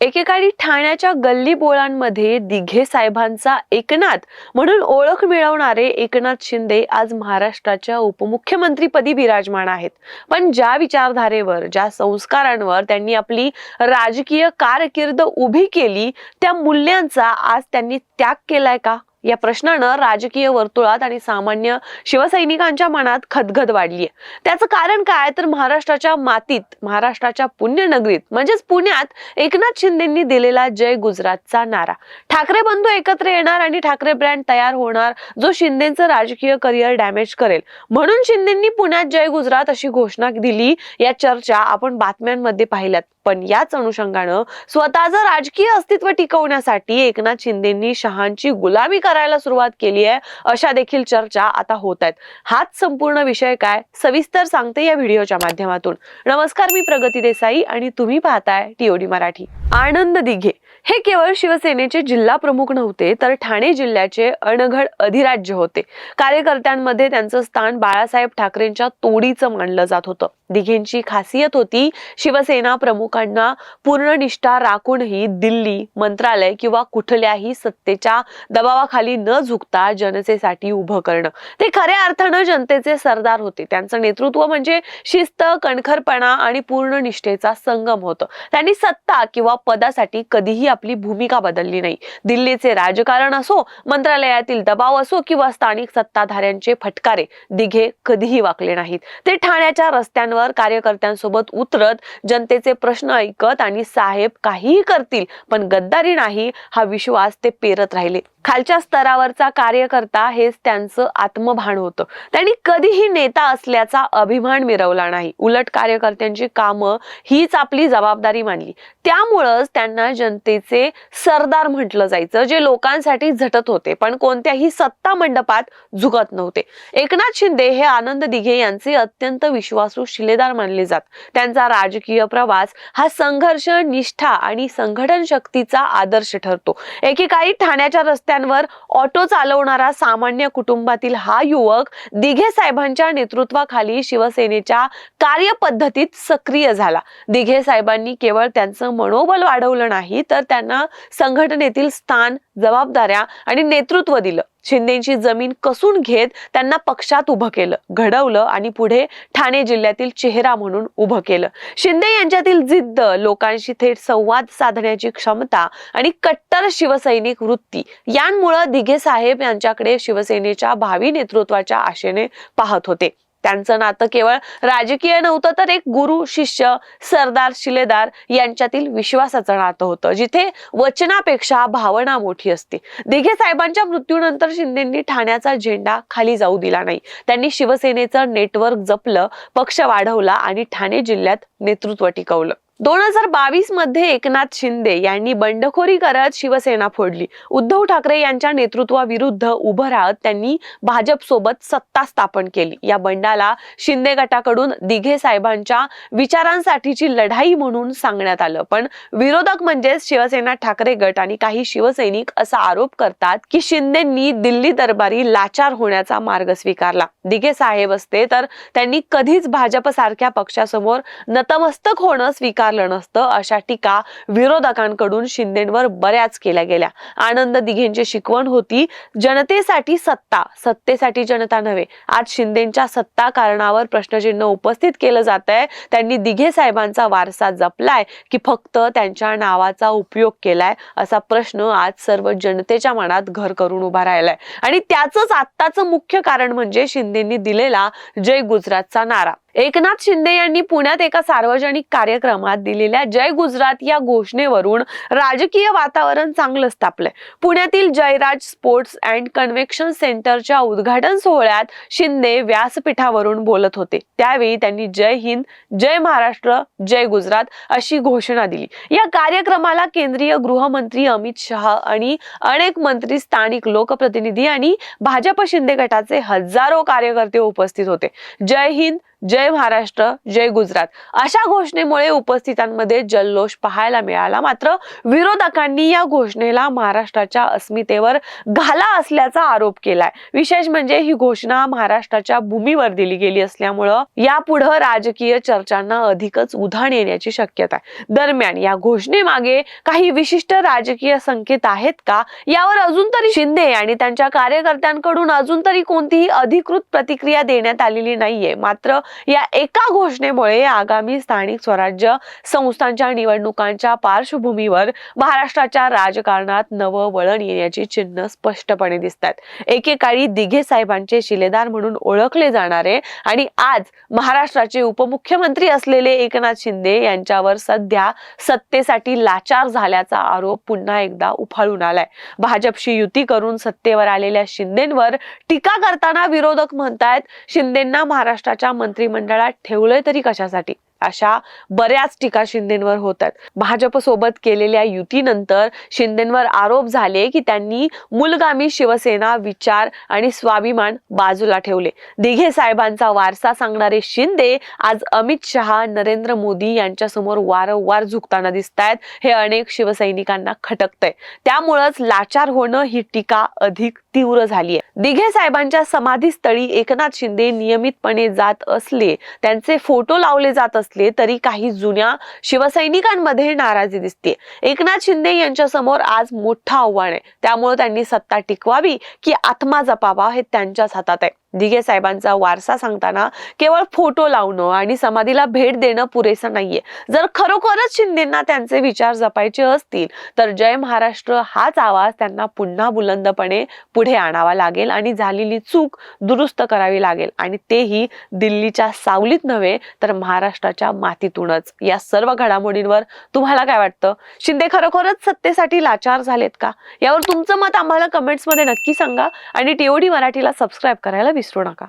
एकेकाळी ठाण्याच्या गल्ली बोळांमध्ये दिघे साहेबांचा एकनाथ म्हणून ओळख मिळवणारे एकनाथ शिंदे आज महाराष्ट्राच्या उपमुख्यमंत्रीपदी विराजमान आहेत. पण ज्या विचारधारेवर ज्या संस्कारांवर त्यांनी आपली राजकीय कारकीर्द उभी केली त्या मूल्यांचा आज त्यांनी त्याग केलाय का? या प्रश्नानं राजकीय वर्तुळात आणि सामान्य शिवसैनिकांच्या मनात खदखद वाढली आहे त्याचं कारण काय? तर महाराष्ट्राच्या मातीत महाराष्ट्राच्या पुण्यनगरीत म्हणजेच पुण्यात एकनाथ शिंदेंनी दिलेला जय गुजरातचा नारा. ठाकरे बंधू एकत्र येणार आणि ठाकरे ब्रँड तयार होणार जो शिंदेचं राजकीय करिअर डॅमेज करेल. म्हणून शिंदेंनी पुण्यात जय गुजरात अशी घोषणा दिली या चर्चा आपण बातम्यांमध्ये पाहिल्यात. पण याच अनुषंगानं स्वतःचं राजकीय अस्तित्व टिकवण्यासाठी एकनाथ शिंदेंनी शहांची गुलामी करायला सुरुवात केली आहे. अशा देखील चर्चा आता होत आहेत. हाच संपूर्ण विषय काय? सविस्तर सांगते या व्हिडिओच्या माध्यमातून. नमस्कार मी प्रगती देसाई आणि तुम्ही पाहताय टीओडी मराठी. आनंद दिघे. हे केवळ शिवसेनेचे जिल्हा प्रमुख नव्हते तर ठाणे जिल्ह्याचे अनघड अधिराज्य होते. कार्यकर्त्यांमध्ये त्यांचं स्थान बाळासाहेब ठाकरेंच्या तोडीचं मानलं जात होतं. दिघेंची खासियत होती शिवसेना प्रमुखांना पूर्ण निष्ठा राखूनही दिल्ली मंत्रालय किंवा कुठल्याही सत्तेच्या दबावाखाली न झुकता जनतेसाठी उभं करणं. ते खऱ्या अर्थानं जनतेचे सरदार होते. त्यांचं नेतृत्व म्हणजे शिस्त कणखरपणा आणि पूर्ण निष्ठेचा संगम होतं. त्यांनी सत्ता किंवा पदासाठी कधीही आपली भूमिका बदलली नाही. दिल्लीचे राजकारण असो मंत्रालयातील दबाव असो किंवा स्थानिक सत्ताधाऱ्यांचे फटकारे दिघे कधीही वाकले नाहीत. ते ठाण्याच्या रस्त्यांवर कार्यकर्त्यांसोबत उतरत जनतेचे प्रश्न ऐकत आणि साहेब काहीही करतील पण गद्दारी नाही हा विश्वास ते पेरत राहिले. खालच्या स्तरावरचा कार्यकर्ता हेच त्यांचं आत्मभान होतं. त्यांनी कधीही नेता असल्याचा अभिमान मिरवला नाही. उलट कार्यकर्त्यांची कामं हीच आपली जबाबदारी मानली. त्यामुळंच त्यांना जनतेचे सरदार म्हटलं जायचं जे लोकांसाठी झटत होते पण कोणत्याही सत्ता मंडपात झुकत नव्हते. एकनाथ शिंदे हे आनंद दिघे यांचे अत्यंत विश्वासू शिलेदार मानले जात. त्यांचा राजकीय प्रवास हा संघर्ष निष्ठा आणि संघटन शक्तीचा आदर्श ठरतो. एकेकाळी ठाण्याच्या रस्त्यांवर ऑटो चालवणारा सामान्य कुटुंबातील हा युवक दिघे साहेबांच्या नेतृत्वाखाली शिवसेनेच्या कार्यपद्धतीत सक्रिय झाला. दिघे साहेबांनी केवळ त्यांचं मनोबल वाढवलं नाही तर त्यांना संघटनेतील स्थान जबाबदाऱ्या आणि नेतृत्व दिलं. शिंदेची जमीन कसून घेत त्यांना पक्षात उभं केलं घडवलं आणि पुढे ठाणे जिल्ह्यातील चेहरा म्हणून उभं केलं. शिंदे यांच्यातील जिद्द लोकांशी थेट संवाद साधण्याची क्षमता आणि कट्टर शिवसैनिक वृत्ती यांमुळं दिघे साहेब यांच्याकडे शिवसेनेच्या भावी नेतृत्वाच्या आशेने पाहत होते. त्यांचं नातं केवळ राजकीय नव्हतं तर एक गुरु शिष्य सरदार शिलेदार यांच्यातील विश्वासाचं नातं होतं जिथे वचनापेक्षा भावना मोठी असते. दिघे साहेबांच्या मृत्यूनंतर शिंदेंनी ठाण्याचा झेंडा खाली जाऊ दिला नाही. त्यांनी शिवसेनेचं नेटवर्क जपलं पक्ष वाढवला आणि ठाणे जिल्ह्यात नेतृत्व टिकवलं. दोन हजार बावीसमध्ये एकनाथ शिंदे यांनी बंडखोरी करत शिवसेना फोडली. उद्धव ठाकरे यांच्या नेतृत्वाविरुद्ध उभं राहत त्यांनी भाजप सोबत सत्ता स्थापन केली. या बंडाला शिंदे गटाकडून दिघे साहेबांच्या विचारांसाठीची लढाई म्हणून सांगण्यात आलं. पण विरोधक म्हणजेच शिवसेना ठाकरे गट आणि काही शिवसैनिक असा आरोप करतात की शिंदेंनी दिल्ली दरबारी लाचार होण्याचा मार्ग स्वीकारला. दिघे साहेब असते तर त्यांनी कधीच भाजप सारख्या पक्षासमोर नतमस्तक होणं स्वीकार स्वीकारलं नसतं. अशा टीका विरोधकांकडून शिंदेंवर बऱ्याच केल्या गेल्या. आनंद दिघेंची शिकवण होती जनतेसाठी सत्ता सत्तेसाठी जनता नव्हे. आज शिंदेच्या सत्ता कारणावर प्रश्नचिन्ह उपस्थित केलं जात आहे त्यांनी दिघे साहेबांचा वारसा जपलाय की फक्त त्यांच्या नावाचा उपयोग केलाय असा प्रश्न आज सर्व जनतेच्या मनात घर करून उभा राहिलाय. आणि त्याच आत्ताचं मुख्य कारण म्हणजे शिंदेंनी दिलेला जय गुजरातचा नारा. एकनाथ शिंदे यांनी पुण्यात एका सार्वजनिक कार्यक्रमात दिलेल्या जय गुजरात या घोषणेवरून राजकीय वातावरण चांगलं तापलंय. पुण्यातील जयराज स्पोर्ट्स अँड कन्व्हेक्शन सेंटरच्या उद्घाटन सोहळ्यात शिंदे व्यासपीठावरून बोलत होते. त्यावेळी त्यांनी जय हिंद जय महाराष्ट्र जय गुजरात अशी घोषणा दिली. या कार्यक्रमाला केंद्रीय गृहमंत्री अमित शहा आणि अनेक मंत्री स्थानिक लोकप्रतिनिधी आणि भाजप शिंदे गटाचे हजारो कार्यकर्ते उपस्थित होते. जय हिंद जय महाराष्ट्र जय गुजरात. अशा घोषणेमुळे उपस्थितांमध्ये जल्लोष पाहायला मिळाला. मात्र विरोधकांनी या घोषणेला महाराष्ट्राच्या अस्मितेवर घाला असल्याचा आरोप केलाय. विशेष म्हणजे ही घोषणा महाराष्ट्राच्या भूमीवर दिली गेली असल्यामुळं यापुढं राजकीय चर्चांना अधिकच उधाण येण्याची शक्यता आहे. दरम्यान या घोषणेमागे काही विशिष्ट राजकीय संकेत आहेत का? यावर अजून तरी शिंदे आणि त्यांच्या कार्यकर्त्यांकडून अजून तरी कोणतीही अधिकृत प्रतिक्रिया देण्यात आलेली नाहीये. मात्र या एका घोषणेमुळे आगामी स्थानिक स्वराज्य संस्थांच्या निवडणुकांच्या पार्श्वभूमीवर महाराष्ट्राच्या राजकारणात नवं वळण येण्याची चिन्ह स्पष्टपणे दिसतात एकेकाळी दिघे साहेबांचे शिलेदार म्हणून ओळखले जाणारे आणि आज महाराष्ट्राचे उपमुख्यमंत्री असलेले एकनाथ शिंदे यांच्यावर सध्या सत्तेसाठी लाचार झाल्याचा आरोप पुन्हा एकदा उफाळून आलाय. भाजपशी युती करून सत्तेवर आलेल्या शिंदेंवर टीका करताना विरोधक म्हणतायत शिंदेंना महाराष्ट्राच्या मंत्री मंत्रिमंडळात ठेवलंय तरी कशासाठी? अशा बऱ्याच टीका शिंदेंवर होतात भाजप सोबत केलेल्या युतीनंतर शिंदेंवर आरोप झाले की त्यांनी मूलगामी शिवसेना विचार आणि स्वाभिमान बाजूला ठेवले. दिघे साहेबांचा वारसा सांगणारे शिंदे आज अमित शहा नरेंद्र मोदी यांच्या समोर वारंवार झुकताना दिसत आहेत हे अनेक शिवसैनिकांना खटकतंय. त्यामुळंच लाचार होणं ही टीका अधिक तीव्र झाली आहे दिघे साहेबांच्या समाधीस्थळी एकनाथ शिंदे नियमितपणे जात असले त्यांचे फोटो लावले जात असले असले तरी काही जुन्या शिवसैनिकांमध्ये नाराजी दिसते. एकनाथ शिंदे यांच्या समोर आज मोठं आव्हान आहे. त्यामुळे त्यांनी सत्ता टिकवावी की आत्मा जपावा हे त्यांच्याच हातात आहे. दिघे साहेबांचा वारसा सांगताना केवळ फोटो लावणं आणि समाधीला भेट देणं पुरेसं नाहीये. जर खरोखरच शिंदेना त्यांचे विचार जपायचे असतील तर जय महाराष्ट्र हाच आवाज त्यांना पुन्हा बुलंदपणे पुढे आणावा लागेल आणि झालेली चूक दुरुस्त करावी लागेल. आणि तेही दिल्लीच्या सावलीत नव्हे तर महाराष्ट्राच्या मातीतूनच. या सर्व घडामोडींवर तुम्हाला काय वाटतं? शिंदे खरोखरच सत्तेसाठी लाचार झालेत का? यावर तुमचं मत आम्हाला कमेंट्समध्ये नक्की सांगा आणि टीओडी मराठीला सबस्क्राईब करायला विसरू नका.